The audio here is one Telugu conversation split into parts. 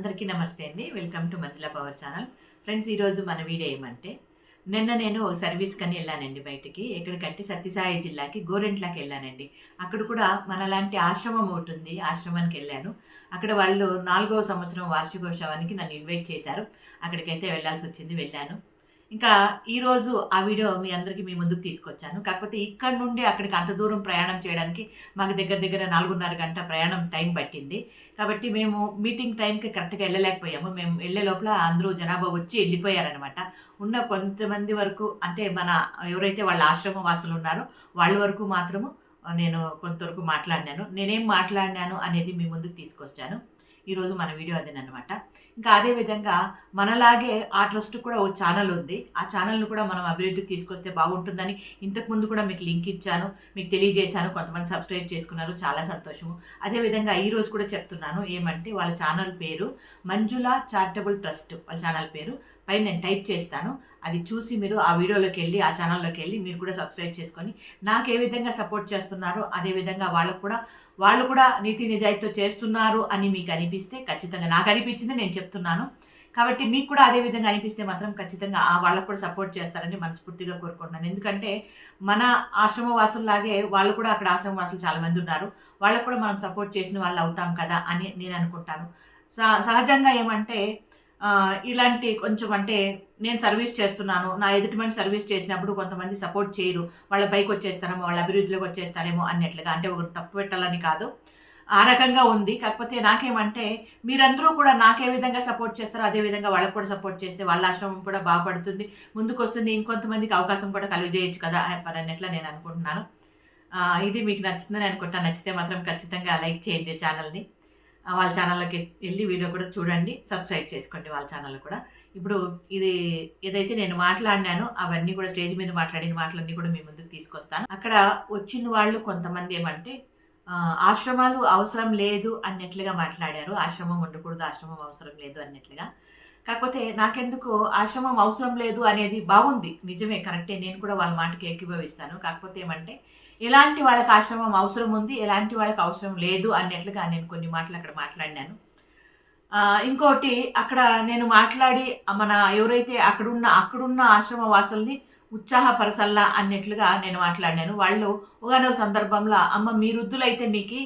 అందరికీ నమస్తే అండి. Welcome to Manjula power channel. Friends ఈరోజు మన వీడియో ఏమంటే నిన్న నేను ఒక సర్వీస్ కని వెళ్ళానండి బయటికి. ఎక్కడికంటే సత్యసాయి జిల్లాకి గోరెంట్లాకి వెళ్ళానండి. అక్కడ కూడా మనలాంటి ఆశ్రమం ఒకటి ఉంది. ఆశ్రమానికి వెళ్ళాను. అక్కడ వాళ్ళు నాలుగవ సంవత్సరం వార్షికోత్సవానికి నన్ను ఇన్వైట్ చేశారు. అక్కడికైతే వెళ్ళాల్సి వచ్చింది వెళ్ళాను. ఇంకా ఈరోజు ఆ వీడియో మీ అందరికీ మీ ముందుకు తీసుకొచ్చాను. కాకపోతే ఇక్కడ నుండి అక్కడికి అంత దూరం ప్రయాణం చేయడానికి మాకు దగ్గర దగ్గర నాలుగున్నర గంట ప్రయాణం టైం పట్టింది. కాబట్టి మేము మీటింగ్ టైంకి కరెక్ట్గా వెళ్ళలేకపోయాము. మేము వెళ్ళే లోపల అందరూ జనాభా వచ్చి వెళ్ళిపోయారనమాట ఉన్న కొంతమంది వరకు అంటే మన ఎవరైతే వాళ్ళ ఆశ్రమ వాసులు ఉన్నారో వాళ్ళ వరకు మాత్రము నేను కొంతవరకు మాట్లాడినాను. నేనేం మాట్లాడినాను అనేది మీ ముందుకు తీసుకొచ్చాను. ఈరోజు మన వీడియో అదేనమాట ఇంకా అదే విధంగా మనలాగే ఆ ట్రస్ట్ కూడా ఓ ఛానల్ ఉంది. ఆ ఛానల్ను కూడా మనం అభివృద్ధికి తీసుకొస్తే బాగుంటుందని ఇంతకు ముందు కూడా మీకు లింక్ ఇచ్చాను మీకు తెలియజేశాను కొంతమంది సబ్స్క్రైబ్ చేసుకున్నారు చాలా సంతోషము. అదేవిధంగా ఈరోజు కూడా చెప్తున్నాను ఏమంటే వాళ్ళ ఛానల్ పేరు మంజుల చారిటబుల్ ట్రస్ట్ వాళ్ళ ఛానల్ పేరు. పైన నేను టైప్ చేస్తాను. అది చూసి మీరు ఆ వీడియోలోకి వెళ్ళి ఆ ఛానల్లోకి వెళ్ళి మీరు కూడా సబ్స్క్రైబ్ చేసుకొని నాకు ఏ విధంగా సపోర్ట్ చేస్తున్నారో అదే విధంగా వాళ్ళకు కూడా వాళ్ళు కూడా నీతి నిజాయితీతో చేస్తున్నారు అని మీకు అనిపిస్తే ఖచ్చితంగా నాకు అనిపించింది నేను చెప్తున్నాను. కాబట్టి మీకు కూడా అదే విధంగా అనిపిస్తే మాత్రం ఖచ్చితంగా ఆ వాళ్ళకు కూడా సపోర్ట్ చేస్తారని మనస్ఫూర్తిగా కోరుకుంటున్నాను. ఎందుకంటే మన ఆశ్రమవాసుల్లాగే వాళ్ళు కూడా అక్కడ ఆశ్రమవాసులు చాలామంది ఉన్నారు. వాళ్ళకు కూడా మనం సపోర్ట్ చేసిన వాళ్ళు అవుతాం కదా అని నేను అనుకుంటాను. స- సహజంగా ఏమంటే ఇలాంటి కొంచెం అంటే నేను సర్వీస్ చేస్తున్నాను నా ఎదుటిమని సర్వీస్ చేసినప్పుడు కొంతమంది సపోర్ట్ చేయరు. వాళ్ళ పైకి వచ్చేస్తారేమో వాళ్ళ అభివృద్ధిలోకి వచ్చేస్తారేమో అన్నట్లుగా. అంటే ఒకరు తప్పు పెట్టాలని కాదు. ఆ రకంగా ఉంది. కాకపోతే నాకేమంటే మీరందరూ కూడా నాకే విధంగా సపోర్ట్ చేస్తారో అదే విధంగా వాళ్ళకు కూడా సపోర్ట్ చేస్తే వాళ్ళ ఆశ్రమం కూడా బాగుపడుతుంది. ముందుకు వస్తుంది ఇంకొంతమందికి అవకాశం కూడా కలిగజేయచ్చు కదా అన్నట్లా నేను అనుకుంటున్నాను. ఇది మీకు నచ్చుతుందని అనుకుంటా. నచ్చితే మాత్రం ఖచ్చితంగా లైక్ చేయండి ఛానల్ని. వాళ్ళ ఛానల్లోకి వెళ్ళి వీడియో కూడా చూడండి. సబ్స్క్రైబ్ చేసుకోండి వాళ్ళ ఛానల్ కూడా. ఇప్పుడు ఇది ఏదైతే నేను మాట్లాడినానో అవన్నీ కూడా స్టేజ్ మీద మాట్లాడిన మాటలన్నీ కూడా మీ ముందుకు తీసుకొస్తాను. అక్కడ వచ్చిన వాళ్ళు కొంతమంది ఏమంటే ఆశ్రమాలు అవసరం లేదు అన్నట్లుగా మాట్లాడారు. ఆశ్రమం ఉండకూడదు ఆశ్రమం అవసరం లేదు అన్నట్లుగా. కాకపోతే నాకెందుకు ఆశ్రమం అవసరం లేదు అనేది బాగుంది. నిజమే కరెక్టే. నేను కూడా వాళ్ళ మాటకి ఏకీభవిస్తాను కాకపోతే ఏమంటే ఎలాంటి వాళ్ళకి ఆశ్రమం అవసరం ఉంది ఎలాంటి వాళ్ళకి అవసరం లేదు అన్నట్లుగా నేను కొన్ని మాటలు అక్కడ మాట్లాడినాను. ఇంకోటి అక్కడ నేను మాట్లాడి మన ఎవరైతే అక్కడున్న అక్కడున్న ఆశ్రమ వాసుల్ని ఉత్సాహపరసల్లా అన్నట్లుగా నేను మాట్లాడినాను. వాళ్ళు ఒకనొక సందర్భంలో అమ్మ మీ వృద్ధులైతే మీకు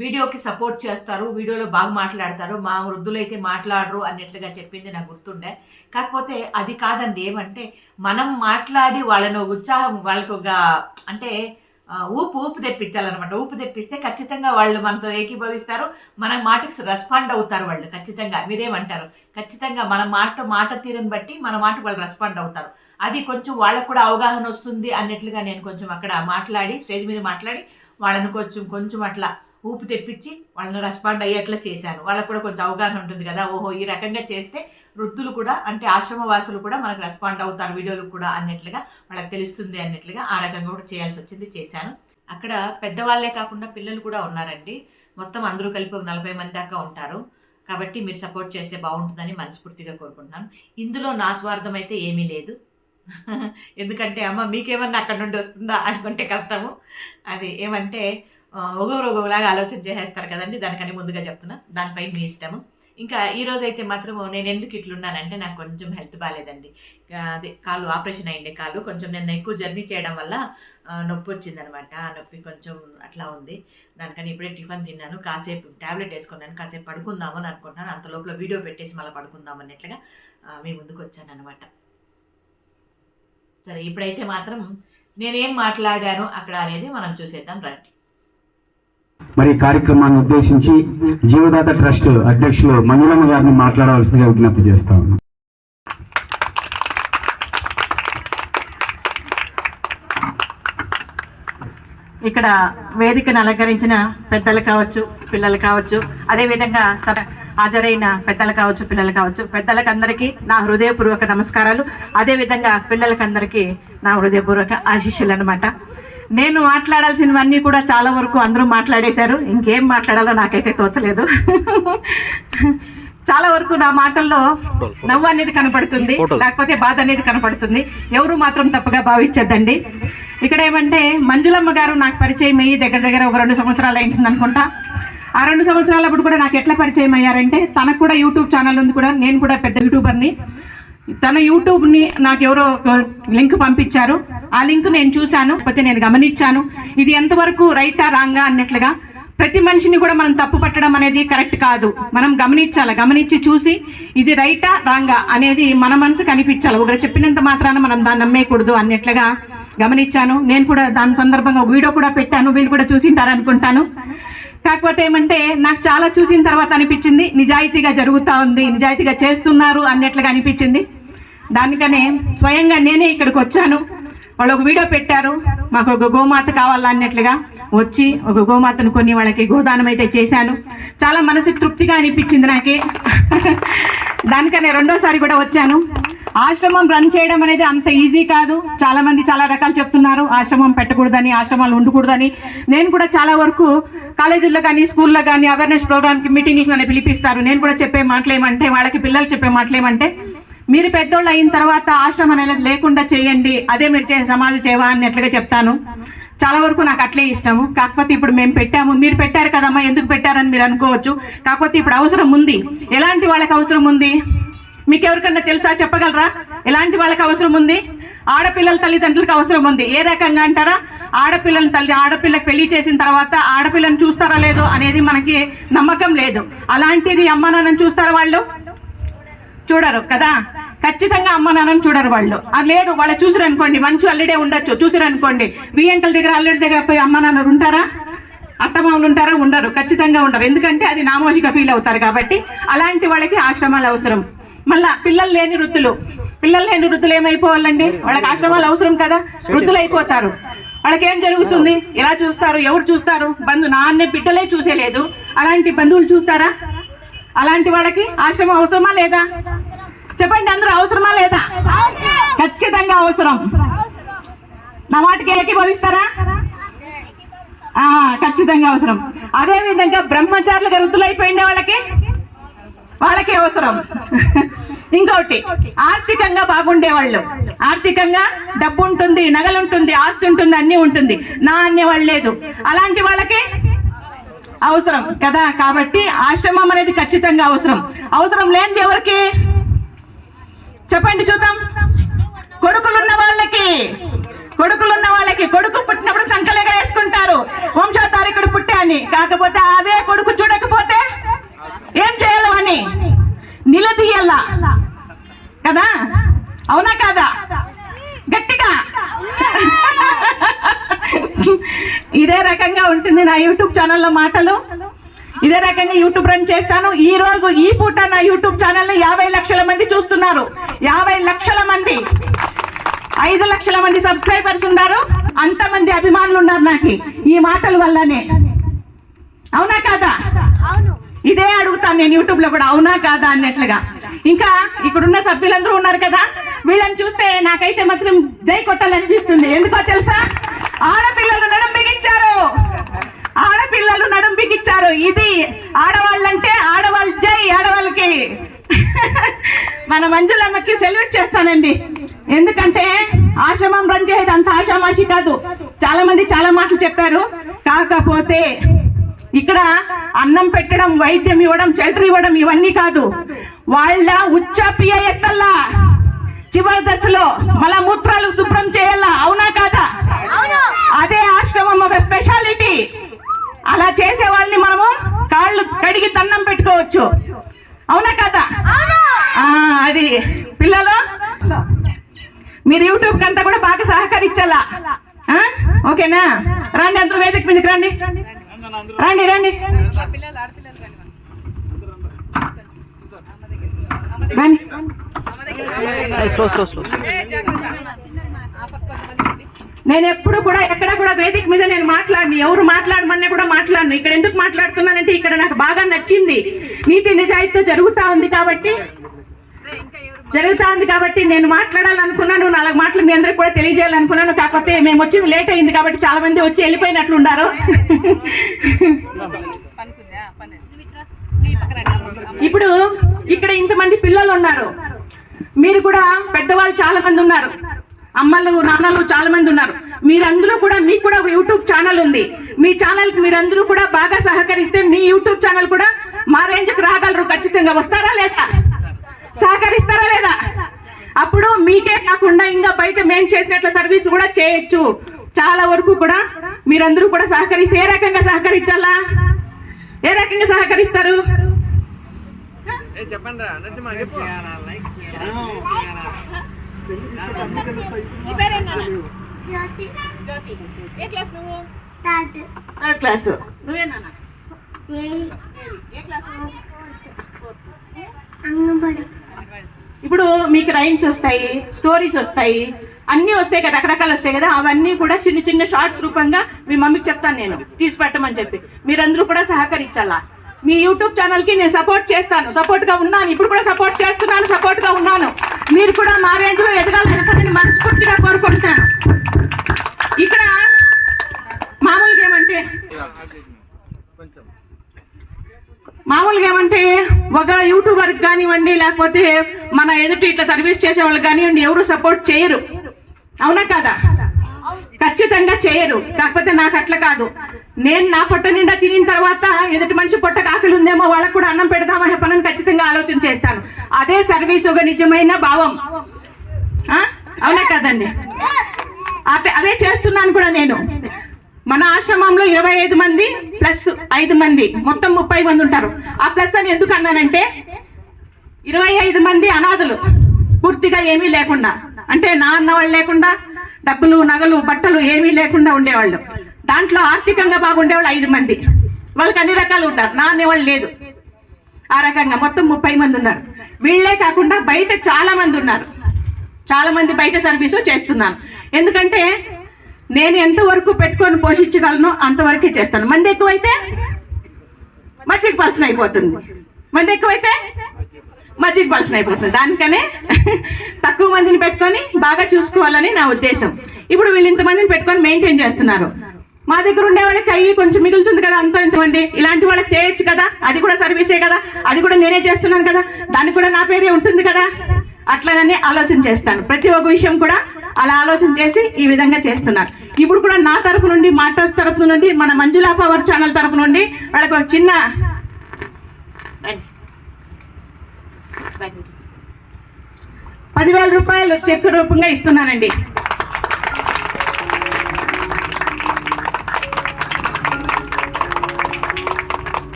వీడియోకి సపోర్ట్ చేస్తారు వీడియోలో బాగా మాట్లాడతారు మా వృద్ధులైతే మాట్లాడరు అన్నట్లుగా చెప్పింది నాకు గుర్తుండే. కాకపోతే అది కాదండి ఏమంటే మనం మాట్లాడి వాళ్ళను ఉత్సాహం వాళ్ళకు ఒక అంటే ఊపు ఊపు తెప్పించాలన్నమాట. ఊపు తెప్పిస్తే ఖచ్చితంగా వాళ్ళు మనతో ఏకీభవిస్తారు మన మాటకి రెస్పాండ్ అవుతారు వాళ్ళు ఖచ్చితంగా. మీరేమంటారు? ఖచ్చితంగా మన మాట మాట తీరుని బట్టి మన మాట వాళ్ళు రెస్పాండ్ అవుతారు. అది కొంచెం వాళ్ళకు కూడా అవగాహన వస్తుంది అన్నట్లుగా నేను కొంచెం అక్కడ మాట్లాడి స్టేజ్ మీద మాట్లాడి వాళ్ళని కొంచెం కొంచెం అట్లా ఊపు తెప్పించి వాళ్ళని రెస్పాండ్ అయ్యేట్లా చేశాను. వాళ్ళకు కూడా కొంచెం అవగాహన ఉంటుంది కదా ఓహో ఈ రకంగా చేస్తే వృద్ధులు కూడా అంటే ఆశ్రమవాసులు కూడా మనకు రెస్పాండ్ అవుతారు వీడియోలు కూడా అన్నట్లుగా వాళ్ళకి తెలుస్తుంది అన్నట్లుగా ఆ రకంగా కూడా చేయాల్సి వచ్చింది చేశాను. అక్కడ పెద్దవాళ్ళే కాకుండా పిల్లలు కూడా ఉన్నారండి. మొత్తం అందరూ కలిపి ఒక నలభై మంది దాకా ఉంటారు. కాబట్టి మీరు సపోర్ట్ చేస్తే బాగుంటుందని మనస్ఫూర్తిగా కోరుకుంటున్నాను. ఇందులో నా స్వార్థం అయితే ఏమీ లేదు. ఎందుకంటే అమ్మ మీకేమన్నా అక్కడ నుండి వస్తుందా అనుకుంటే కష్టము. అది ఏమంటే ఆ, ఒగోరు ఒగోలాగా ఆలోచన చేసేస్తారు కదండి దానికని ముందుగా చెప్తున్నా. దానిపై మీ ఇష్టము. ఇంకా ఈ రోజు అయితే మాత్రం నేను ఎందుకు ఇట్లున్నానంటే నాకు కొంచెం హెల్త్ బాగాలేదండి అదే కాలు ఆపరేషన్ అయిండే కాలు కొంచెం నేను ఎక్కువ జర్నీ చేయడం వల్ల నొప్పి వచ్చిందనమాట. ఆ నొప్పి కొంచెం అట్లా ఉంది. దానికని ఇప్పుడే టిఫిన్ తిన్నాను. కాసేపు ట్యాబ్లెట్ వేసుకున్నాను. కాసేపు పడుకుందామని అనుకుంటున్నాను. అంత లోపల వీడియో పెట్టేసి మళ్ళీ పడుకుందాం అన్నట్లుగా మీ ముందుకు వచ్చాను అనమాట సరే ఇప్పుడైతే మాత్రం నేనేం మాట్లాడాను అక్కడ అనేది మనం చూసేద్దాం రండి. మరి ఈ కార్యక్రమాన్ని ఉద్దేశించి జీవదాత ట్రస్ట్ అధ్యక్షులు మంజులమ్మ గారిని మాట్లాడవలసిందిగా విజ్ఞప్తి చేస్తా ఉన్నాం. ఇక్కడ వేదికను అలంకరించిన పెద్దలు కావచ్చు పిల్లలు కావచ్చు అదేవిధంగా సభ హాజరైన పెద్దలు కావచ్చు పిల్లలు కావచ్చు పెద్దలకు అందరికీ నా హృదయపూర్వక నమస్కారాలు. అదేవిధంగా పిల్లలకందరికీ నా హృదయపూర్వక ఆశీస్సులు అనమాట నేను మాట్లాడాల్సినవన్నీ కూడా చాలా వరకు అందరూ మాట్లాడేశారు. ఇంకేం మాట్లాడాలో నాకైతే తోచలేదు. చాలా వరకు నా మాటల్లో నవ్వు అనేది కనపడుతుంది. లేకపోతే బాధ అనేది కనపడుతుంది. ఎవరు మాత్రం తప్పుగా భావించద్దండి. ఇక్కడ ఏమంటే మంజులమ్మ గారు నాకు పరిచయం అయ్యి దగ్గర దగ్గర ఒక రెండు సంవత్సరాలు అయింటుంది అనుకుంటా ఆ రెండు సంవత్సరాలప్పుడు కూడా నాకు ఎట్లా పరిచయం అయ్యారంటే తనకు కూడా యూట్యూబ్ ఛానల్ ఉంది కూడా నేను కూడా పెద్ద యూట్యూబర్ని. తన యూట్యూబ్ని నాకు ఎవరో లింక్ పంపించారు. ఆ లింక్ నేను చూశాను పోతే నేను గమనించాను. ఇది ఎంతవరకు రైటా రాంగా అన్నట్లుగా. ప్రతి మనిషిని కూడా మనం తప్పు పట్టడం అనేది కరెక్ట్ కాదు. మనం గమనించాలి గమనించి చూసి ఇది రైటా రాంగా అనేది మన మనసు కనిపించాలి ఒకరు చెప్పినంత మాత్రాన మనం దాన్ని నమ్మేయకూడదు అన్నట్లుగా గమనించాను. నేను కూడా దాని సందర్భంగా వీడియో కూడా పెట్టాను. వీళ్ళు కూడా చూసింటారనుకుంటాను. కాకపోతే ఏమంటే నాకు చాలా చూసిన తర్వాత అనిపించింది నిజాయితీగా జరుగుతూ ఉంది నిజాయితీగా చేస్తున్నారు అన్నట్లుగా అనిపించింది. దానికనే స్వయంగా నేనే ఇక్కడికి వచ్చాను. వాళ్ళు ఒక వీడియో పెట్టారు మాకు ఒక గోమాత కావాలా అన్నట్లుగా వచ్చి ఒక గోమాతను కొన్ని వాళ్ళకి గోదానం అయితే చేశాను. చాలా మనసుకు తృప్తిగా అనిపించింది నాకే. దానికనే రెండోసారి కూడా వచ్చాను. ఆశ్రమం రన్ చేయడం అనేది అంత ఈజీ కాదు. చాలా మంది చాలా రకాలు చెప్తున్నారు ఆశ్రమం పెట్టకూడదని ఆశ్రమాలు ఉండకూడదని. నేను కూడా చాలా వరకు కాలేజీల్లో కానీ స్కూల్లో కానీ అవేర్నెస్ ప్రోగ్రామ్కి మీటింగ్లు కానీ పిలిపిస్తారు. నేను కూడా చెప్పే మాటలేమంటే వాళ్ళకి పిల్లలు చెప్పే మాటలేమంటే మీరు పెద్దోళ్ళు అయిన తర్వాత ఆశ్రమం అనేది లేకుండా చేయండి. అదే మీరు చేసే సమాజ సేవ అన్నట్లుగా చెప్తాను. చాలా వరకు నాకు అట్లే ఇష్టము. కాకపోతే ఇప్పుడు మేము పెట్టాము. మీరు పెట్టారు కదమ్మా ఎందుకు పెట్టారని మీరు అనుకోవచ్చు. కాకపోతే ఇప్పుడు అవసరం ఉంది. ఎలాంటి వాళ్ళకి అవసరం ఉంది? మీకు ఎవరికన్నా తెలుసా? చెప్పగలరా? ఎలాంటి వాళ్ళకి అవసరం ఉంది? ఆడపిల్లల తల్లిదండ్రులకు అవసరం ఉంది. ఏ రకంగా అంటారా? ఆడపిల్లల తల్లి ఆడపిల్లకి పెళ్ళి చేసిన తర్వాత ఆడపిల్లని చూస్తారా లేదో అనేది మనకి నమ్మకం లేదు. అలాంటిది అమ్మ నాన్నని చూస్తారా వాళ్ళు? చూడరు కదా? ఖచ్చితంగా అమ్మ నాన్నని చూడరు వాళ్ళు. అది లేదు వాళ్ళు చూసారు అనుకోండి మంచు అల్లుడే ఉండొచ్చు. చూసారు అనుకోండి బియ్యంకల దగ్గర అల్లుడి దగ్గర పోయి అమ్మ నాన్న ఉంటారా? అత్తమామలు ఉంటారా? ఉండరు. ఖచ్చితంగా ఉండరు. ఎందుకంటే అది నామోజిగా ఫీల్ అవుతారు కాబట్టి అలాంటి వాళ్ళకి ఆశ్రమాలు అవసరం. మళ్ళా పిల్లలు లేని వృద్ధులు. పిల్లలు లేని వృద్ధులు ఏమైపోవాలండి? వాళ్ళకి ఆశ్రమాలు అవసరం కదా? వృద్ధులు అయిపోతారు. వాళ్ళకి ఏం జరుగుతుంది? ఎలా చూస్తారు? ఎవరు చూస్తారు? బంధు నాన్నే బిడ్డలే చూసేలేదు. అలాంటి బంధువులు చూస్తారా? అలాంటి వాళ్ళకి ఆశ్రమం అవసరమా లేదా? చెప్పండి అందరూ అవసరమా లేదా? ఖచ్చితంగా అవసరం. నా మాటకి ఏకీభవిస్తారా ఆ, ఖచ్చితంగా అవసరం. అదే విధంగా బ్రహ్మచారులుగా వృద్ధులైపోయిన వాళ్ళకి వాళ్ళకి అవసరం. ఇంకోటి ఆర్థికంగా బాగుండే వాళ్ళు ఆర్థికంగా డబ్బు ఉంటుంది నగలు ఉంటుంది ఆస్తి ఉంటుంది అన్నీ ఉంటుంది. నా అనే వాళ్ళు లేదు. అలాంటి వాళ్ళకి అవసరం కదా? కాబట్టి ఆశ్రమం అనేది ఖచ్చితంగా అవసరం. అవసరం లేనిది ఎవరికి? చెప్పండి చూద్దాం. కొడుకులున్న వాళ్ళకి. కొడుకులున్న వాళ్ళకి. కొడుకు పుట్టినప్పుడు సంకలేగా వేసుకుంటారు వంశోద్ధారకుడు పుట్టే అని కాకపోతే అదే కొడుకు చూడకపోతే ఏం చేయాలని నిలదీయాల? కదా? అవునా కాదా? గట్టిగా? ఇదే రకంగా ఉంటుంది నా యూట్యూబ్ ఛానల్లో మాటలు. ఇదే రకంగా యూట్యూబ్ రన్ చేస్తాను. ఈ రోజు ఈ పూట నా యూట్యూబ్ ఛానల్ని యాభై లక్షల మంది చూస్తున్నారు. యాభై లక్షల మంది. ఐదు లక్షల మంది సబ్స్క్రైబర్స్ ఉన్నారు. అంతమంది అభిమానులు ఉన్నారు నాకు ఈ మాటల వల్లనే. అవునా కాదా? ఇదే అడుగుతాను నేను యూట్యూబ్లో కూడా అవునా కాదా అన్నట్లుగా. ఇంకా ఇక్కడున్న సభ్యులందరూ ఉన్నారు కదా వీళ్ళని చూస్తే నాకైతే మాత్రం జై కొట్టాలనిపిస్తుంది. ఎందుకో తెలుసా? ఆడపిల్లలు నడుం బిగించారు ఆడపిల్లలు నడుం బిగించారు ఇది ఆడవాళ్ళంటే ఆడవాళ్ళు జై ఆడవాళ్ళకి. మన మంజులమ్మకి సెల్యూట్ చేస్తానండి. ఎందుకంటే ఆశ్రమం రన్ చేసేది అంత ఆశామాషి కాదు. చాలా మంది చాలా మాటలు చెప్పారు. కాకపోతే ఇక్కడ అన్నం పెట్టడం వైద్యం ఇవ్వడం షెల్టర్ ఇవ్వడం ఇవన్నీ కాదు. వాళ్ళ ఉచ్చ పియ ఎత్తల్లా? చివరి దశలో మల మూత్రాలు శుభ్రం చేయాలా? అవునా కాదా? అదే ఆశ్రమం ఒక స్పెషాలిటీ అలా చేసే వాళ్ళని మనము కాళ్ళు కడిగి దండం పెట్టుకోవచ్చు. అవునా కదా? అది. పిల్లలు మీరు యూట్యూబ్ అంతా కూడా బాగా సహకరించాలా? ఓకేనా? రండి అందరూ వేదిక మీదకి రండి. రండి రండి. రండి స్లో స్లో స్లో. నేను ఎప్పుడు కూడా ఎక్కడ కూడా వేదిక మీద నేను మాట్లాడిని. ఎవరు మాట్లాడమన్నా కూడా మాట్లాడను. ఇక్కడ ఎందుకు మాట్లాడుతున్నానంటే ఇక్కడ నాకు బాగా నచ్చింది. నీతి నిజాయితీతో జరుగుతా ఉంది కాబట్టి జరుగుతా ఉంది కాబట్టి నేను మాట్లాడాలనుకున్నాను. నాలుగు మాటలు మీ అందరికి కూడా తెలియజేయాలనుకున్నాను. కాకపోతే మేము వచ్చింది లేట్ అయింది కాబట్టి చాలా మంది వచ్చి వెళ్ళిపోయినట్లు ఉన్నారు. ఇప్పుడు ఇక్కడ ఇంతమంది పిల్లలు ఉన్నారు. మీరు కూడా పెద్దవాళ్ళు చాలా మంది ఉన్నారు. అమ్మలు నాన్నలు చాలా మంది ఉన్నారు. మీరందరూ కూడా మీకు కూడా ఒక యూట్యూబ్ ఛానల్ ఉంది. మీ ఛానల్కి మీరందరూ కూడా బాగా సహకరిస్తే మీ యూట్యూబ్ ఛానల్ కూడా మా రేంజ్కి రాగలరు ఖచ్చితంగా. వస్తారా లేదా? సహకరిస్తారా లేదా? అప్పుడు మీకే కాకుండా ఇంకా బయట మేము చేసినట్ల సర్వీస్ కూడా చేయొచ్చు. చాలా వరకు కూడా మీరందరూ కూడా సహకరిస్తే ఏ రకంగా సహకరించాలా? ఏ రకంగా సహకరిస్తారు? జ్యోతి. ఏ క్లాస్ నువ్వు? థర్డ్. Third class. నువ్వేనా దేవి ఏ క్లాస్ అంగన్వాడి. ఇప్పుడు మీకు రైమ్స్ వస్తాయి స్టోరీస్ వస్తాయి అన్నీ వస్తాయి కదా రకరకాలు వస్తాయి కదా అవన్నీ కూడా చిన్న చిన్న షార్ట్స్ రూపంగా మీ మమ్మీకి చెప్తాను నేను. తీసి పెట్టమని చెప్పి. మీరందరూ కూడా సహకరించాలా? మీ యూట్యూబ్ ఛానల్కి నేను సపోర్ట్ చేస్తాను. సపోర్ట్గా ఉన్నాను. ఇప్పుడు కూడా సపోర్ట్ చేస్తున్నాను సపోర్ట్గా ఉన్నాను. మీరు కూడా మా రేంజ్లో ఎదగాలని నేను మనస్ఫూర్తిగా కోరుకుంటున్నాను. ఇక్కడ మామూలుగా ఏమంటే మామూలుగా ఏమంటే ఒక యూట్యూబర్కి కానివ్వండి లేకపోతే మన ఎదుటి ఇట్లా సర్వీస్ చేసే వాళ్ళు కానివ్వండి ఎవరు సపోర్ట్ చేయరు. అవునా కదా? ఖచ్చితంగా చేయరు. కాకపోతే నాకు అట్లా కాదు. నేను నా పొట్ట నిండా తినిన తర్వాత ఎదుటి మనిషి పొట్ట కాకులు ఉందేమో వాళ్ళకు కూడా అన్నం పెడదామా చెప్పనని ఖచ్చితంగా ఆలోచన చేస్తాను. అదే సర్వీస్ ఒక నిజమైన భావం. అవునా కదండి? అదే అదే చేస్తున్నాను కూడా నేను. మన ఆశ్రమంలో ఇరవై ఐదు మంది ప్లస్ ఐదు మంది. మొత్తం ముప్పై మంది ఉంటారు. ఆ ప్లస్ అని ఎందుకు అన్నానంటే ఇరవై ఐదు మంది అనాథులు పూర్తిగా ఏమీ లేకుండా అంటే నాన్న వాళ్ళు లేకుండా డబ్బులు నగలు బట్టలు ఏమీ లేకుండా ఉండేవాళ్ళు. దాంట్లో ఆర్థికంగా బాగుండేవాళ్ళు ఐదు మంది. వాళ్ళకి అన్ని రకాలు ఉంటారు నాన్న వాళ్ళు లేదు. ఆ రకంగా మొత్తం ముప్పై మంది ఉన్నారు. వీళ్ళే కాకుండా బయట చాలా మంది ఉన్నారు. చాలా మంది బయట సర్వీసు చేస్తున్నాను. ఎందుకంటే నేను ఎంతవరకు పెట్టుకొని పోషించగలను అంతవరకే చేస్తాను. మంది ఎక్కువైతే మంచి పర్సన్ అయిపోతుంది. మంది ఎక్కువైతే మజ్జిగ పలసన అయిపోతుంది. దానికనే తక్కువ మందిని పెట్టుకొని బాగా చూసుకోవాలని నా ఉద్దేశం. ఇప్పుడు వీళ్ళు ఇంతమందిని పెట్టుకొని మెయింటైన్ చేస్తున్నారు. మా దగ్గర ఉండే వాళ్ళకి అయ్యి కొంచెం మిగులుతుంది కదా అంత ఎంతమంది ఇలాంటి వాళ్ళకి చేయొచ్చు కదా అది కూడా సర్వీసే కదా అది కూడా నేనే చేస్తున్నాను కదా దానికి కూడా నా పేరే ఉంటుంది కదా. అట్లనే ఆలోచన చేస్తాను. ప్రతి ఒక్క విషయం కూడా అలా ఆలోచన చేసి ఈ విధంగా చేస్తున్నారు. ఇప్పుడు కూడా నా తరపు నుండి మాటోస్ తరపు నుండి మన మంజులా పవర్ ఛానల్ తరపు నుండి వాళ్ళకి ఒక చిన్న పదివేల రూపాయలు చెక్ రూపంగా ఇస్తున్నానండి.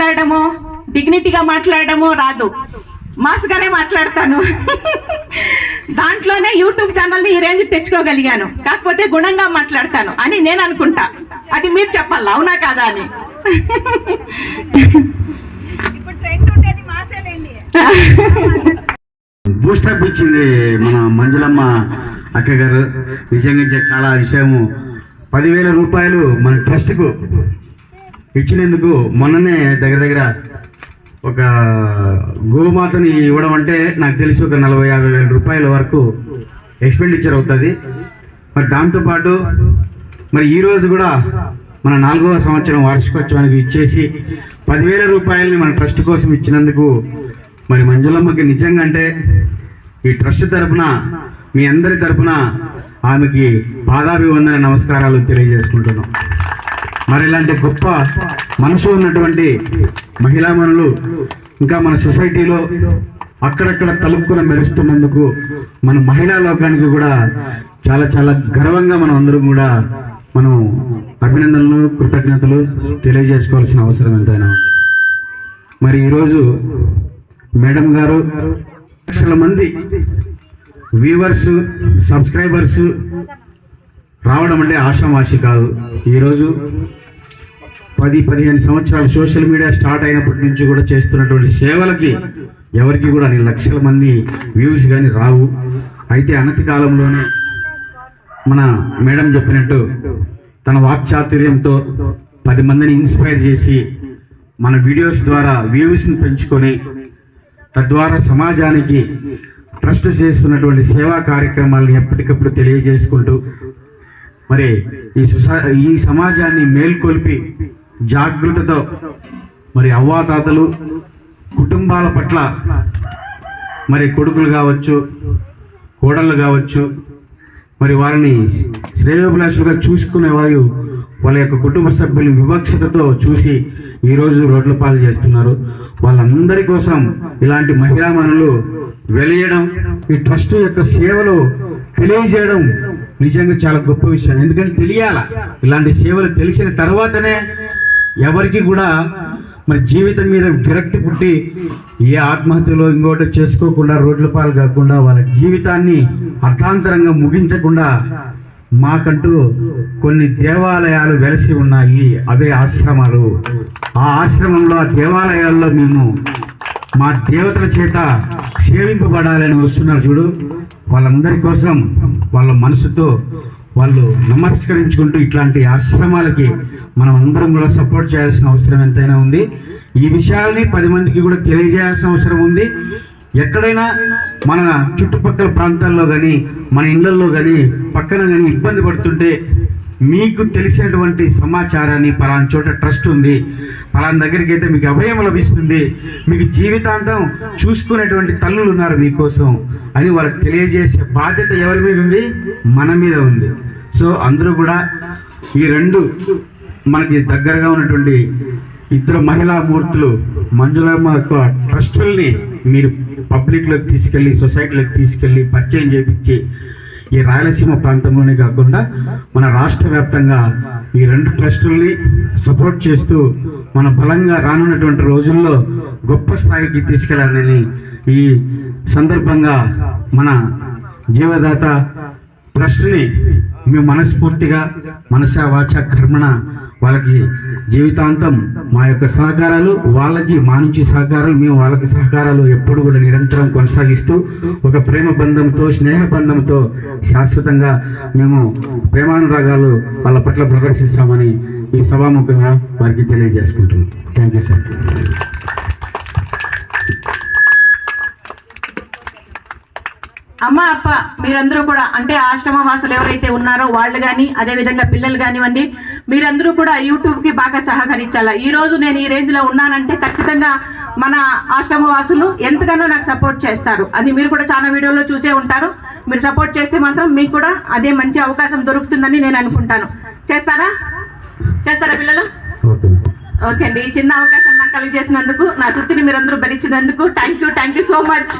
మాట్లాడడము డిగ్నిటీగా మాట్లాడడము రాదు. మాస్ గానే మాట్లాడతాను. దాంట్లోనే యూట్యూబ్ ఛానల్ని ఈ రేంజ్ తెచ్చుకోగలిగాను. కాకపోతే గుణంగా మాట్లాడతాను అని నేను అనుకుంటా. అది మీరు చెప్పాలి అవునా కాదా అని. బూస్టప్ ఇచ్చింది మన మంజులమ్మ అక్క గారు నిజంగా చాలా విషయము. పదివేల రూపాయలు మన ట్రస్ట్కు ఇచ్చినందుకు మొన్ననే దగ్గర దగ్గర ఒక గోమాతని ఇవ్వడం అంటే నాకు తెలిసి ఒక నలభై యాభై వేల రూపాయల వరకు ఎక్స్పెండిచర్ అవుతుంది. మరి దాంతోపాటు మరి ఈరోజు కూడా మన నాలుగవ సంవత్సరం వార్షికోత్సవానికి ఇచ్చేసి పదివేల రూపాయలని మన ట్రస్ట్ కోసం ఇచ్చినందుకు మరి మంజులమ్మకి నిజంగా అంటే ఈ ట్రస్ట్ తరపున మీ అందరి తరపున ఆమెకి పాదాభివందన నమస్కారాలు తెలియజేసుకుంటున్నాం. మరి ఇలాంటి గొప్ప మనసు ఉన్నటువంటి మహిళా మనులు ఇంకా మన సొసైటీలో అక్కడక్కడ తలుపుకొని మెరుస్తున్నందుకు మన మహిళా లోకానికి కూడా చాలా చాలా గర్వంగా మనం అందరం కూడా మనం అభినందనలు కృతజ్ఞతలు తెలియజేసుకోవాల్సిన అవసరం ఎంతైనా ఉంది. మరి ఈరోజు మేడం గారు లక్షల మంది వ్యూవర్స్ సబ్స్క్రైబర్స్ రావడం అంటే ఆషామాషి కాదు. ఈరోజు పది పదిహేను సంవత్సరాలు సోషల్ మీడియా స్టార్ట్ అయినప్పటి నుంచి కూడా చేస్తున్నటువంటి సేవలకి ఎవరికి కూడా నేను లక్షల మంది వ్యూస్ కానీ రావు. అయితే అనతి కాలంలోనే మన మేడం చెప్పినట్టు తన వాక్చాతుర్యంతో పది మందిని ఇన్స్పైర్ చేసి మన వీడియోస్ ద్వారా వ్యూస్ని పెంచుకొని తద్వారా సమాజానికి ట్రస్ట్ చేస్తున్నటువంటి సేవా కార్యక్రమాలను ఎప్పటికప్పుడు తెలియజేసుకుంటూ మరి ఈ సుసా ఈ సమాజాన్ని మేల్కొల్పి జాగ్రత్తతో. మరి అవ్వాతాతలు కుటుంబాల పట్ల మరి కొడుకులు కావచ్చు కోడళ్ళు కావచ్చు మరి వారిని శ్రేయోభిలాషులుగా చూసుకునే వారు వాళ్ళ యొక్క కుటుంబ సభ్యులు వివక్షతతో చూసి ఈరోజు రోడ్ల పాలు చేస్తున్నారు. వాళ్ళందరి కోసం ఇలాంటి మహిళా మనులు వెలియడం ఈ ట్రస్ట్ యొక్క సేవలు తెలియజేయడం నిజంగా చాలా గొప్ప విషయం. ఎందుకంటే తెలియాల? ఇలాంటి సేవలు తెలిసిన తర్వాతనే ఎవరికి కూడా మరి జీవితం మీద విరక్తి పుట్టి ఏ ఆత్మహత్యలో ఇంకోటి చేసుకోకుండా రోడ్ల పాలు కాకుండా వాళ్ళ జీవితాన్ని అర్థాంతరంగా ముగించకుండా మాకంటూ కొన్ని దేవాలయాలు వెలసి ఉన్నాయి. అవే ఆశ్రమాలు. ఆ ఆశ్రమంలో ఆ దేవాలయాల్లో మేము మా దేవతల చేత సేవింపబడాలని వస్తున్నారు చూడు. వాళ్ళందరి కోసం వాళ్ళ మనసుతో వాళ్ళు నమస్కరించుకుంటూ ఇట్లాంటి ఆశ్రమాలకి మనం అందరం కూడా సపోర్ట్ చేయాల్సిన అవసరం ఎంతైనా ఉంది. ఈ విషయాల్ని పది మందికి కూడా తెలియజేయాల్సిన అవసరం ఉంది. ఎక్కడైనా మన చుట్టుపక్కల ప్రాంతాల్లో కానీ మన ఇళ్ళలో కానీ పక్కన కానీ ఇబ్బంది పడుతుంటే మీకు తెలిసినటువంటి సమాచారాన్ని పలానా చోట ట్రస్ట్ ఉంది. పలానా దగ్గరికి అయితే మీకు అభయం లభిస్తుంది. మీకు జీవితాంతం చూసుకునేటువంటి తల్లులు ఉన్నారు మీకోసం అని వాళ్ళకి తెలియజేసే బాధ్యత ఎవరి మీద ఉంది? మన మీద ఉంది. సో అందరూ కూడా ఈ రెండు మనకి దగ్గరగా ఉన్నటువంటి ఇద్దరు మహిళా మూర్తులు మంజులమ్మ యొక్క ట్రస్టుల్ని మీరు పబ్లిక్లోకి తీసుకెళ్ళి సొసైటీలోకి తీసుకెళ్ళి పరిచయం చేపించి ఈ రాయలసీమ ప్రాంతంలోనే కాకుండా మన రాష్ట్ర వ్యాప్తంగా ఈ రెండు ట్రస్టుల్ని సపోర్ట్ చేస్తూ మన బలంగా రానున్నటువంటి రోజుల్లో గొప్ప స్థాయికి తీసుకెళ్ళాలని ఈ సందర్భంగా మన జీవదాత ట్రస్ట్ని మేము మనస్ఫూర్తిగా మనసా వాచ కర్మణ వాళ్ళకి జీవితాంతం మా యొక్క సహకారాలు వాళ్ళకి మా నుంచి సహకారాలు మేము వాళ్ళకి సహకారాలు ఎప్పుడు కూడా నిరంతరం కొనసాగిస్తూ ఒక ప్రేమ బంధంతో స్నేహ బంధంతో శాశ్వతంగా మేము ప్రేమానురాగాలు వాళ్ళ పట్ల ప్రదర్శిస్తామని ఈ సభాముఖంగా వారికి తెలియజేసుకుంటున్నాం. Thank you sir. అమ్మ అప్ప మీరందరూ కూడా అంటే ఆశ్రమ వాసులు ఎవరైతే ఉన్నారో వాళ్ళు కానీ అదేవిధంగా పిల్లలు కానివ్వండి మీరందరూ కూడా యూట్యూబ్కి బాగా సహకరించాలా? ఈ రోజు నేను ఈ రేంజ్లో ఉన్నానంటే ఖచ్చితంగా మన ఆశ్రమ వాసులు ఎంతగానో నాకు సపోర్ట్ చేస్తారు. అది మీరు కూడా చాలా వీడియోలో చూసే ఉంటారు. మీరు సపోర్ట్ చేస్తే మాత్రం మీకు కూడా అదే మంచి అవకాశం దొరుకుతుందని నేను అనుకుంటాను. చేస్తారా? చేస్తారా పిల్లలు? ఓకే. అండి. ఈ చిన్న అవకాశం నాకు కలిగజేసినందుకు నా సుత్తిని మీరందరూ భరించినందుకు thank you thank you so much